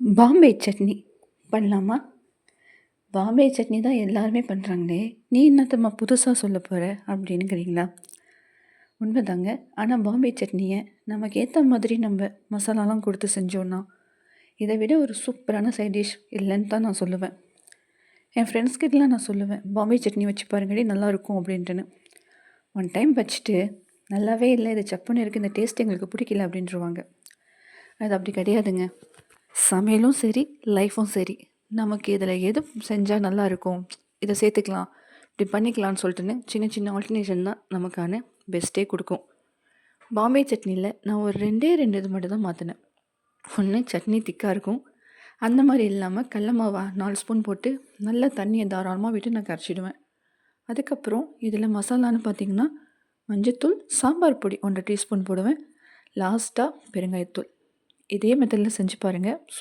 பாம்பே சட்னி பண்ணலாமா? பாம்பே சட்னி தான் எல்லாருமே பண்ணுறாங்களே நீ என்னத்தம்மா புதுசாக சொல்ல போகிற அப்படின்னுக்கிறீங்களா உண்மைதாங்க. ஆனால் பாம்பே சட்னியை நமக்கு ஏற்ற மாதிரி நம்ம மசாலாலாம் கொடுத்து செஞ்சோன்னா இதை விட ஒரு சூப்பரான சைட் டிஷ் இல்லைன்னு தான் நான் சொல்லுவேன். என் ஃப்ரெண்ட்ஸ்கிட்டலாம் நான் சொல்லுவேன் பாம்பே சட்னி வச்சு பாருங்கடி நல்லாயிருக்கும் அப்படின்ட்டுன்னு. ஒன் டைம் வச்சுட்டு நல்லாவே இல்லை இது சப்புன்னு இருக்குது இந்த டேஸ்ட் எங்களுக்கு பிடிக்கல அப்படின்றவாங்க. அது அப்படி கிடையாதுங்க. சமையலும் சரி லைஃப்பும் சரி. நமக்கு இதில் எது செஞ்சால் நல்லா இருக்கும்? இதை சேர்த்துக்கலாம். இப்படி பண்ணிக்கலாம்னு சொல்லிட்டுன்னு சின்ன சின்ன ஆல்டர்னேஷன் தான் நமக்கான பெஸ்ட்டே கொடுக்கும். பாம்பே சட்னியில் நான் ஒரு ரெண்டே ரெண்டு இது மட்டும் தான் மாற்றினேன் ஒன்று சட்னி திக்காக இருக்கும். அந்த மாதிரி இல்லாமல் கடல மாவா நாலு ஸ்பூன் போட்டு நல்லா தண்ணியை தாராளமாக விட்டு நான் கரைச்சிடுவேன். அதுக்கப்புறம் இதில் மசாலான்னு பார்த்தீங்கன்னா மஞ்சத்தூள் சாம்பார் பொடி ஒன்றரை டீஸ்பூன் போடுவேன். லாஸ்ட்டாக பெருங்காயத்தூள். இதே மெத்தடில் செஞ்சு பாருங்கள் சூப்